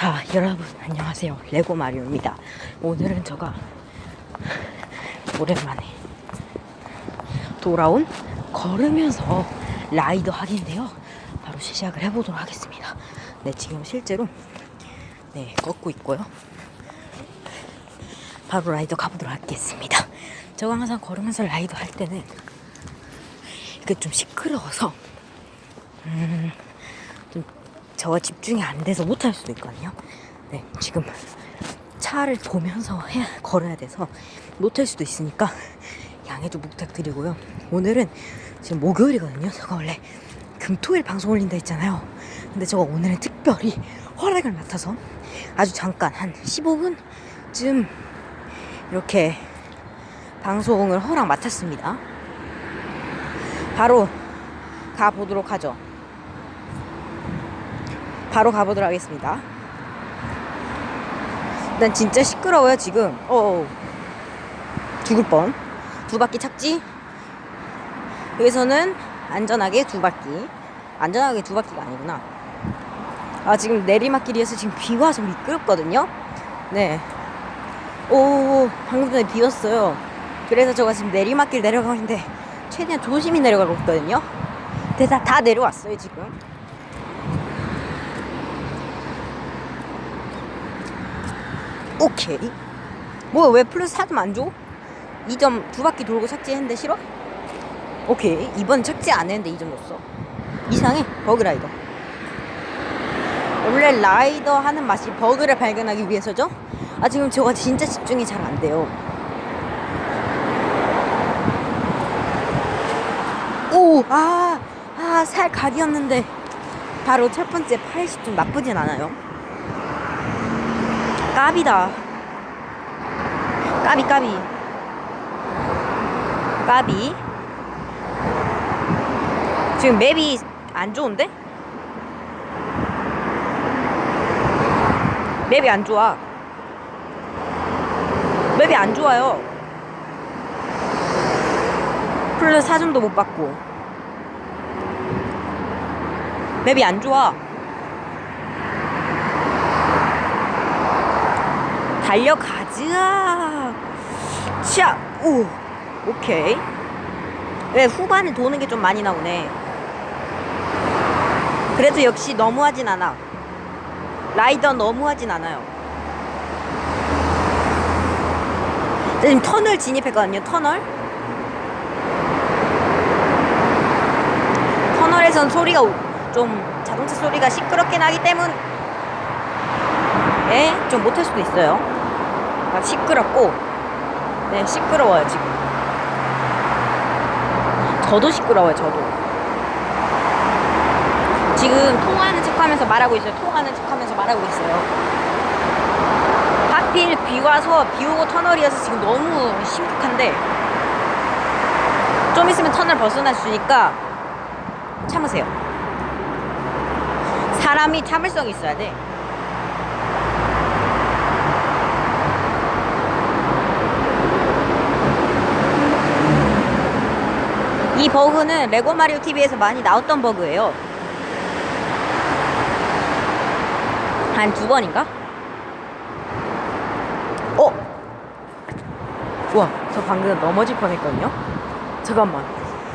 자, 여러분 안녕하세요. 레고 마리오입니다. 오늘은 제가 오랜만에 돌아온 걸으면서 라이더 하기인데요. 바로 시작을 해보도록 하겠습니다. 네, 지금 실제로 네 걷고 있고요. 바로 라이더 가보도록 하겠습니다. 제가 항상 걸으면서 라이더 할 때는 이게 좀 시끄러워서 음, 좀 저가 집중이 안 돼서 못 할 수도 있거든요. 네, 지금 차를 보면서 해야, 걸어야 돼서 못 할 수도 있으니까 양해 좀 부탁드리고요. 오늘은 지금 목요일이거든요. 제가 원래 금토일 방송 올린다 했잖아요. 근데 제가 오늘은 특별히 허락을 맡아서 아주 잠깐 한 15분쯤 이렇게 방송을 허락 맡았습니다. 바로 가보도록 하죠. 바로 가보도록 하겠습니다. 난 진짜 시끄러워요 지금. 어 죽을 뻔. 두 바퀴 착지. 여기서는 안전하게 두 바퀴. 안전하게 두 바퀴가 아니구나. 아 지금 내리막길이어서 지금 비 와서 미끄럽거든요. 네. 오 방금 전에 비 왔어요. 그래서 제가 지금 내리막길 내려가고 있는데 최대한 조심히 내려가고 있거든요. 근데 다, 다 내려왔어요 지금. 오케이. 뭐야 왜 플러스 4점 안 줘? 2점 두 바퀴 돌고 착지했는데 싫어? 오케이. 이번 착지 안 했는데 2점 줬어. 이상해. 버그라이더. 원래 라이더 하는 맛이 버그를 발견하기 위해서죠? 아 지금 저가 진짜 집중이 잘 안 돼요. 오, 아, 아, 살 각이었는데 바로 첫 번째 80좀 나쁘진 않아요. 까비다. 까비 까비. 까비. 지금 맵이 안 좋은데? 맵이 안 좋아. 맵이 안 좋아요. 플러스 4점도 못 받고. 맵이 안 좋아. 달려가자. 샤, 오, 오케이. 왜 후반에 도는 게 좀 많이 나오네. 그래도 역시 너무하진 않아. 라이더 너무하진 않아요. 지금 터널 진입했거든요, 터널. 터널에선 소리가 오- 좀 자동차 소리가 시끄럽게 나기 때문에 좀 못할 수도 있어요. 막 시끄럽고, 네, 시끄러워요, 지금. 저도 시끄러워요, 저도. 지금 통화하는 척 하면서 말하고 있어요. 통화하는 척 하면서 말하고 있어요. 하필 비 와서 비 오고 터널이어서 지금 너무 심각한데, 좀 있으면 터널 벗어날 수 있으니까 참으세요. 사람이 참을성이 있어야 돼. 이 버그는 레고 마리오 TV에서 많이 나왔던 버그예요. 한 두 번인가? 어? 와, 저 방금 넘어질 뻔 했거든요. 잠깐만.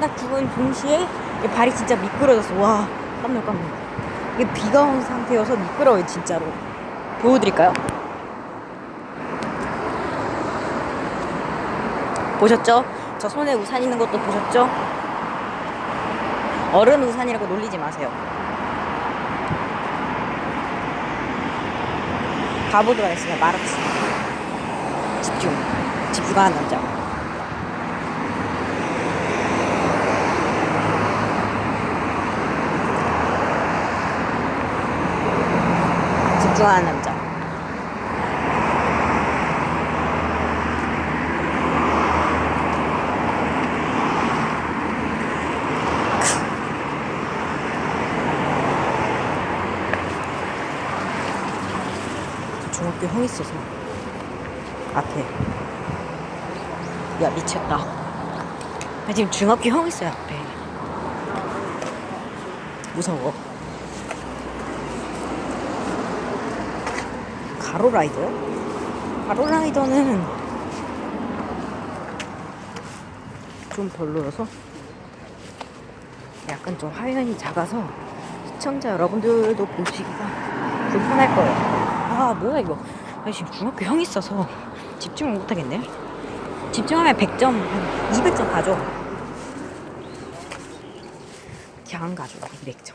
딱두번 동시에 발이 진짜 미끄러졌어. 와, 깜놀 깜놀. 이게 비가 온 상태여서 미끄러워요, 진짜로. 보여드릴까요? 보셨죠? 저 손에 우산 있는 것도 보셨죠? 어른 우산이라고 놀리지 마세요. 가보도록 하겠습니다. 말없이. 집중. 집중하는 남자. 집중하는 남자. 형 있어서 앞에 야 미쳤다 나 지금 중학교 형 있어요 앞에 무서워 바로 라이더요? 바로 라이더는 좀 별로여서 약간 좀 화면이 작아서 시청자 여러분들도 보시기가 불편할 거예요. 아 뭐야 이거? 아 지금 중학교 형 있어서 집중을 못하겠네. 집중하면 100점, 한 200점 가죠. 안 가죠, 200점.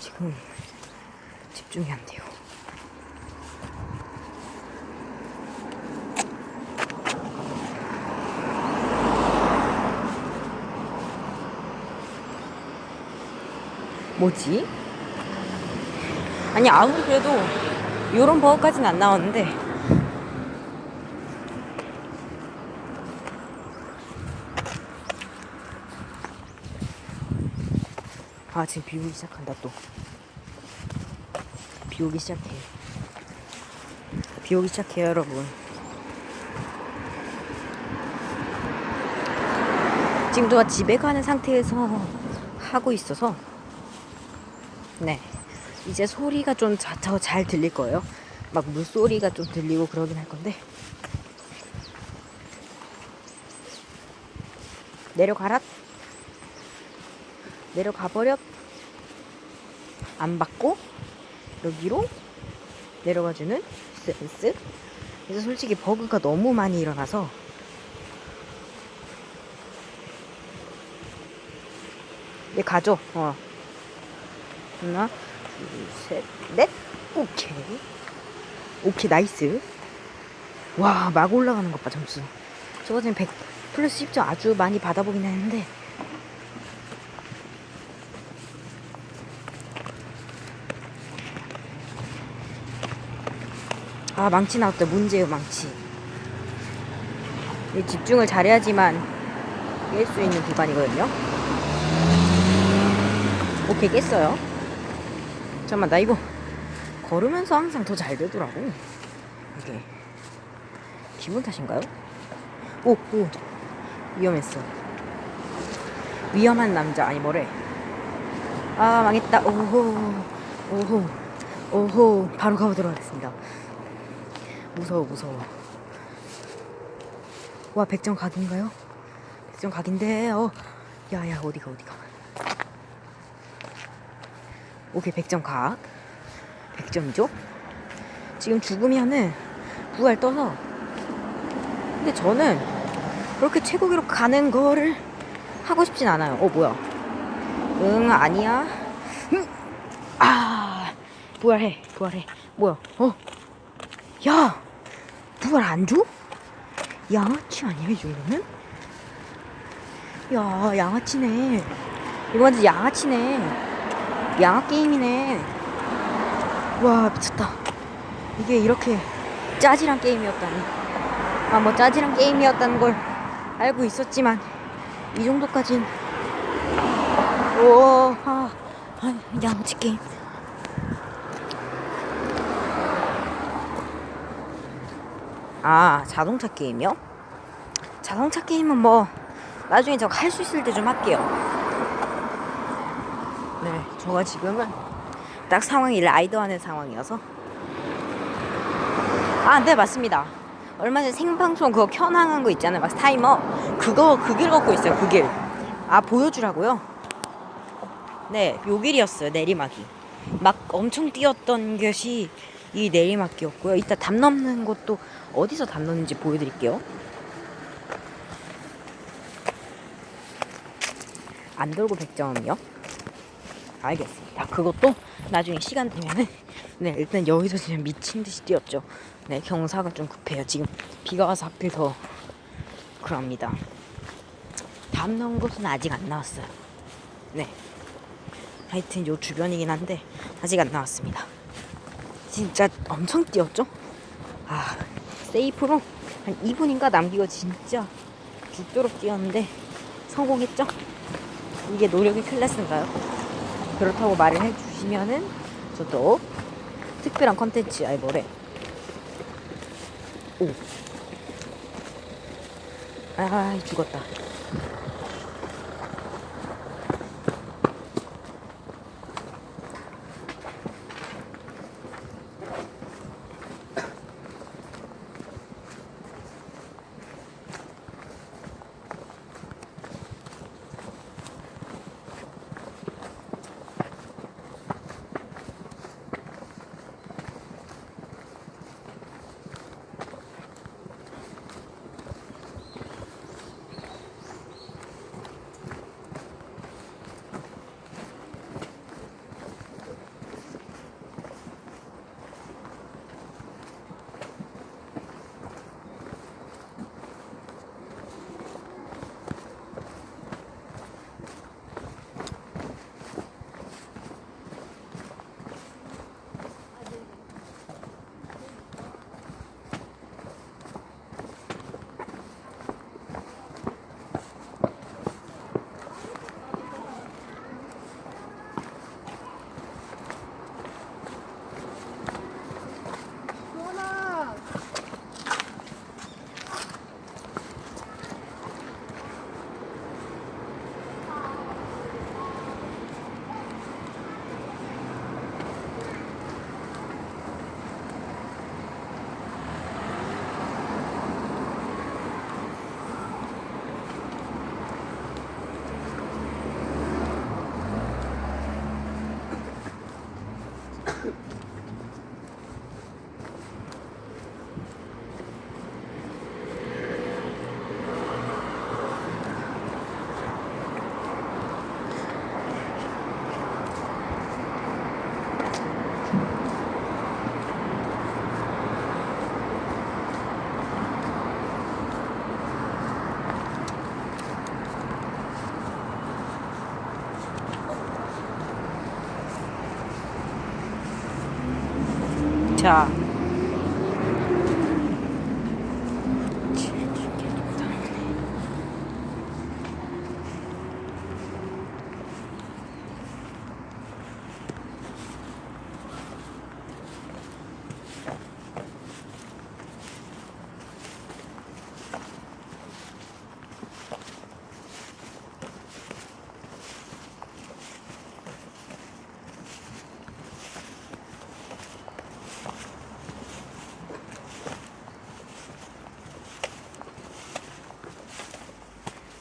지금 집중이 안 돼요. 뭐지? 아니 아무리 그래도 요런 버거까지는 안 나왔는데. 아 지금 비 오기 시작한다 또. 비 오기 시작해. 비 오기 시작해요 여러분. 지금 누가 집에 가는 상태에서 하고 있어서 네. 이제 소리가 좀 더 잘 들릴 거예요. 막 물소리가 좀 들리고 그러긴 할 건데. 내려가라. 내려가 버려. 안 받고 여기로 내려가주는 센스. 그래서 솔직히 버그가 너무 많이 일어나서 네 가죠 어 하나 둘 셋 넷. 오케이. 오케이 나이스. 와 막 올라가는 것 봐 점수. 저거 지금 100 플러스 10점 아주 많이 받아보긴 했는데. 아 망치 나왔다. 문제요 망치. 이 집중을 잘해야지만 깰 수 있는 구간이거든요. 오케이 깼어요 잠깐만 나 이거 걸으면서 항상 더 잘 되더라고. 이게. 기분 탓인가요? 오, 오. 위험했어. 위험한 남자. 아니 뭐래? 아 망했다. 오호. 오호. 오호. 바로 가보도록 하겠습니다. 무서워 무서워. 와 100점 각인가요? 100점 각인데 어. 야야 어디가 어디가 오케이 100점 각 100점이죠? 지금 죽으면은 부활 떠서 근데 저는 그렇게 최고 기록 가는 거를 하고 싶진 않아요 어 뭐야 응 아니야 응. 아 부활해 부활해 뭐야 어 야, 부활 안 줘? 양아치 아니야 이 정도면? 야, 양아치네. 이거 완전 양아치네. 양아 게임이네. 와 미쳤다. 이게 이렇게 짜질한 게임이었다니. 아 뭐 짜질한 게임이었다는 걸 알고 있었지만 이 정도까진 오, 아, 아 양아치 게임. 아 자동차 게임이요? 자동차 게임은 뭐 나중에 저할수 있을 때 좀 할게요. 네, 저가 지금은 딱 상황이 라이더 하는 상황이어서 아, 네 맞습니다. 얼마 전에 생방송 그거 켜놔한 거 있잖아요, 막 타이머 그거 그 길 걷고 있어요, 그 길. 아 보여주라고요? 네, 요 길이었어요, 내리막이. 막 엄청 뛰었던 것이 이 내리막이었고요. 이따 담 넘는 것도 어디서 담 넘는지 보여드릴게요. 안 돌고 100점이요? 알겠습니다. 그것도 나중에 시간 되면은 네 일단 여기서 지금 미친 듯이 뛰었죠. 네 경사가 좀 급해요. 지금 비가 와서 하필 더 그럽니다. 담 넘은 곳은 아직 안 나왔어요. 네. 하여튼 요 주변이긴 한데 아직 안 나왔습니다. 진짜 엄청 뛰었죠? 아 세이프로 한 2분인가 남기고 진짜 죽도록 뛰었는데 성공했죠? 이게 노력의 클래스인가요? 그렇다고 말을 해주시면은 저도 특별한 컨텐츠 아이 뭐래 오 아 죽었다. 자.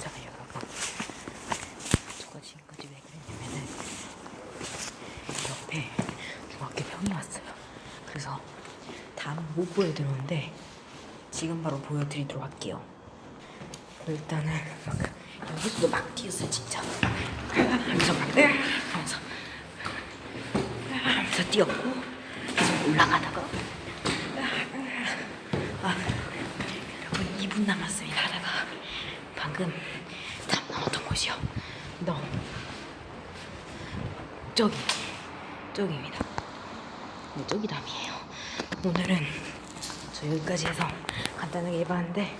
자 여러분 저가 지금까지 왜 그랬냐면은 옆에 중학교 형이 왔어요 그래서 다음 못 보여드렸는데 지금 바로 보여드리도록 할게요. 일단은 막 여기서도 막 뛰었어요 진짜. 하면서 막 으아 하면서. 하면서 뛰었고 올라가다가. 아 여러분 2분 남았습니다 하다가. 방금 담 넘었던 곳이요. 너. 저기 저기입니다. 네, 저기 담이에요. 오늘은 저 여기까지 해서 간단하게 해봤는데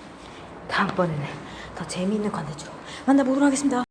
다음번에는 더 재미있는 컨텐츠로 만나보도록 하겠습니다